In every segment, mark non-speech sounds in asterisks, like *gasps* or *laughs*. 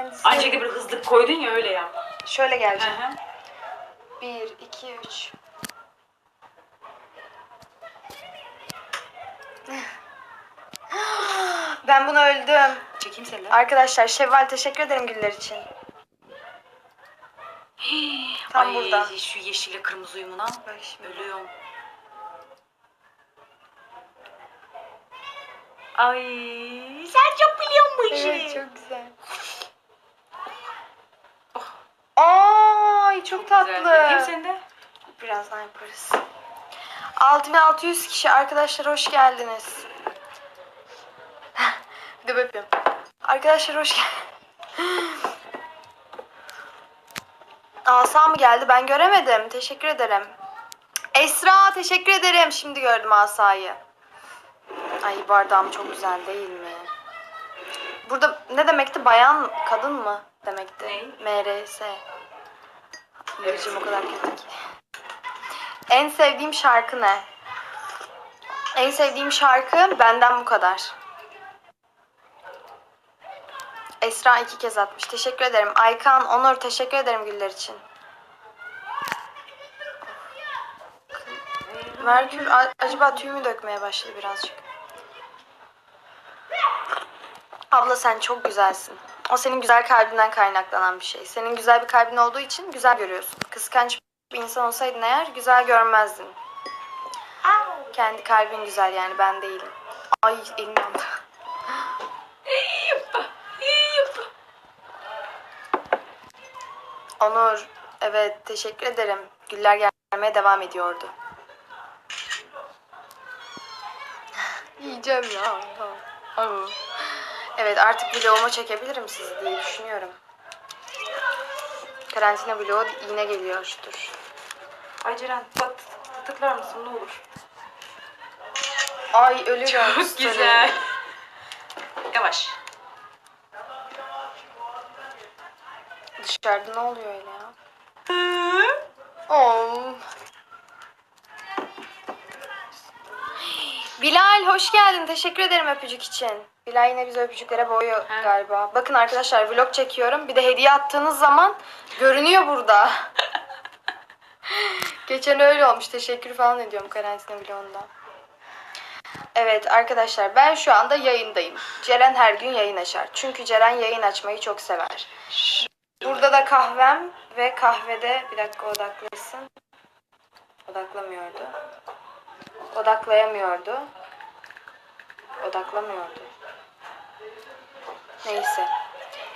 kendisi. Aynı şekilde bir hızlı koydun ya öyle yap. Şöyle Hı geleceğim. hı. 1, 2, 3. Ben bunu öldüm. Çekeyim seni. Arkadaşlar Şevval teşekkür ederim güller için. *gasps* Tam Ay burada. şu yeşille kırmızı uyumuna. Ölüyorum. Ay sen çok biliyorsun bu işi. Evet çok güzel. Ay çok tatlı. Yapayım seni de. Birazdan yaparız. 6600 kişi arkadaşlar hoş geldiniz. Bir de böyle. Arkadaşlar hoş geldiniz. *laughs* Asa mı geldi? Ben göremedim. Teşekkür ederim. Esra teşekkür ederim. Şimdi gördüm Asa'yı. Ay bardağım çok güzel değil mi? Burada ne demekti? Bayan kadın mı demekti? Ne? MRS. İngilizcem o kadar kötü ki. En sevdiğim şarkı ne? En sevdiğim şarkı benden bu kadar. Esra iki kez atmış. Teşekkür ederim. Aykan, Onur teşekkür ederim güller için. Merkür acaba tüyümü dökmeye başladı birazcık. Abla sen çok güzelsin. O senin güzel kalbinden kaynaklanan bir şey. Senin güzel bir kalbin olduğu için güzel görüyorsun. Kıskanç bir insan olsaydın eğer güzel görmezdin. Kendi kalbin güzel yani ben değilim. Ay elim yandı. *laughs* Onur, evet teşekkür ederim. Güller gelmeye devam ediyordu. *laughs* Yiyeceğim ya. Evet artık vlogumu çekebilirim sizi diye düşünüyorum. Karantina vlogu yine geliyor. Dur. Ay Ceren bak tıklar mısın ne olur. Ay ölüyorum. Çok güzel. Yavaş. Dışarıda ne oluyor öyle ya? Oo. Bilal hoş geldin. Teşekkür ederim öpücük için. Bilal yine bizi öpücüklere boğuyor Ha. galiba. Bakın arkadaşlar vlog çekiyorum. Bir de hediye attığınız zaman görünüyor burada. *laughs* Geçen öyle olmuş. Teşekkür falan ediyorum karantina vlogunda. Evet arkadaşlar ben şu anda yayındayım. Ceren her gün yayın açar. Çünkü Ceren yayın açmayı çok sever. Burada da kahvem ve kahvede bir dakika odaklasın. Odaklamıyordu. Odaklayamıyordu. Odaklamıyordu. Neyse.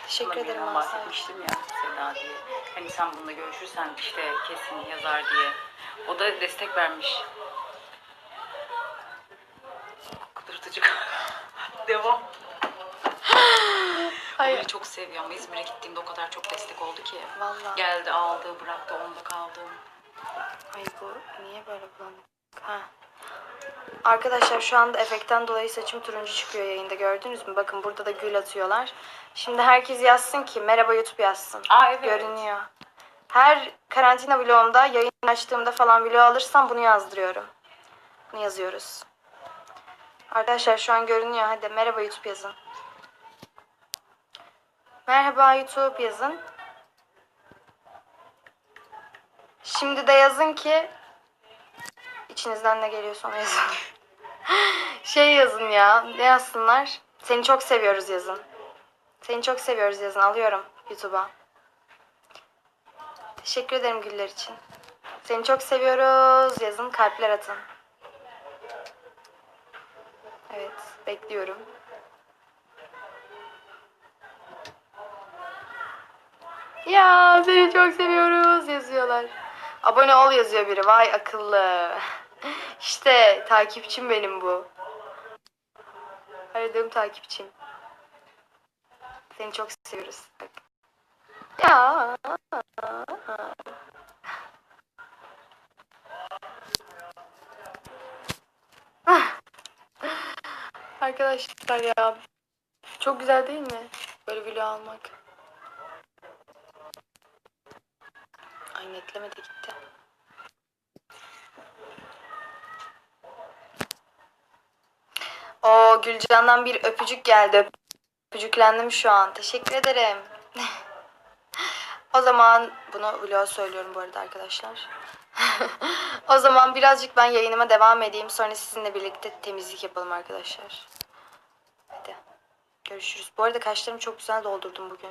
Teşekkür ederim Aslı. bahsetmiştim ya Seda diye. Hani sen bununla görüşürsen işte kesin yazar diye. O da destek vermiş. Kudurtucu. *laughs* Devam. *gasps* Hayır. Beni çok seviyor ama İzmir'e gittiğimde o kadar çok destek oldu ki. Vallahi. Geldi aldı bıraktı onda kaldım. Ay bu niye böyle bulanık? Ha. Arkadaşlar şu anda efektten dolayı saçım turuncu çıkıyor yayında gördünüz mü? Bakın burada da gül atıyorlar. Şimdi herkes yazsın ki merhaba YouTube yazsın. Aa evet. Görünüyor. Her karantina vlogumda yayın açtığımda falan vlog alırsam bunu yazdırıyorum. Bunu yazıyoruz. Arkadaşlar şu an görünüyor. Hadi merhaba YouTube yazın. Merhaba YouTube yazın. Şimdi de yazın ki içinizden ne geliyorsa onu yazın. *laughs* şey yazın ya. Ne yazsınlar? Seni çok seviyoruz yazın. Seni çok seviyoruz yazın. Alıyorum YouTube'a. Teşekkür ederim güller için. Seni çok seviyoruz yazın. Kalpler atın. Evet. Bekliyorum. Ya seni çok seviyoruz yazıyorlar. Abone ol yazıyor biri. Vay akıllı. İşte takipçim benim bu. Aradığım takipçim. Seni çok seviyoruz. Ya. Ah. Arkadaşlar ya. Çok güzel değil mi? Böyle vlog almak. Ay netlemedi gitti. O Gülcan'dan bir öpücük geldi. Öpücüklendim şu an. Teşekkür ederim. *laughs* O zaman bunu vlog söylüyorum bu arada arkadaşlar. *laughs* o zaman birazcık ben yayınıma devam edeyim. Sonra sizinle birlikte temizlik yapalım arkadaşlar. Hadi. Görüşürüz. Bu arada kaşlarımı çok güzel doldurdum bugün. *laughs*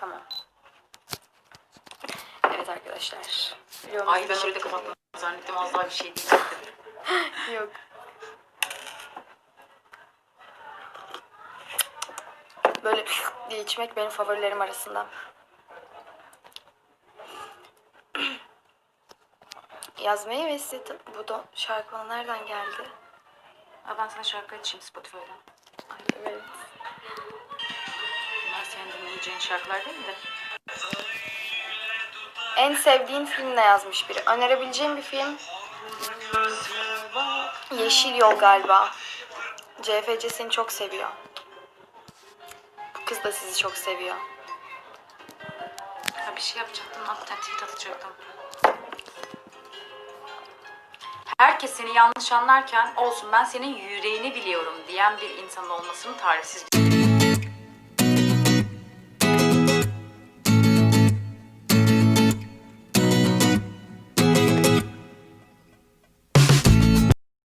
Tamam. Evet arkadaşlar. Ay ben öyle kapattım zannettim az daha bir şey değil. Yok. Böyle diye içmek benim favorilerim arasında. Yazmayı ve size bu da şarkı bana nereden geldi? Aa, ben sana şarkı açayım Spotify'dan. Ay evet. Bunlar senin dinleyeceğin şarkılar değil mi de? En sevdiğin film ne yazmış biri? Önerebileceğim bir film Yeşil Yol galiba. CFC seni çok seviyor. Bu kız da sizi çok seviyor. Ha bir şey yapacaktım. Tweet atacaktım. Herkes seni yanlış anlarken olsun ben senin yüreğini biliyorum diyen bir insan olmasını tarifsiz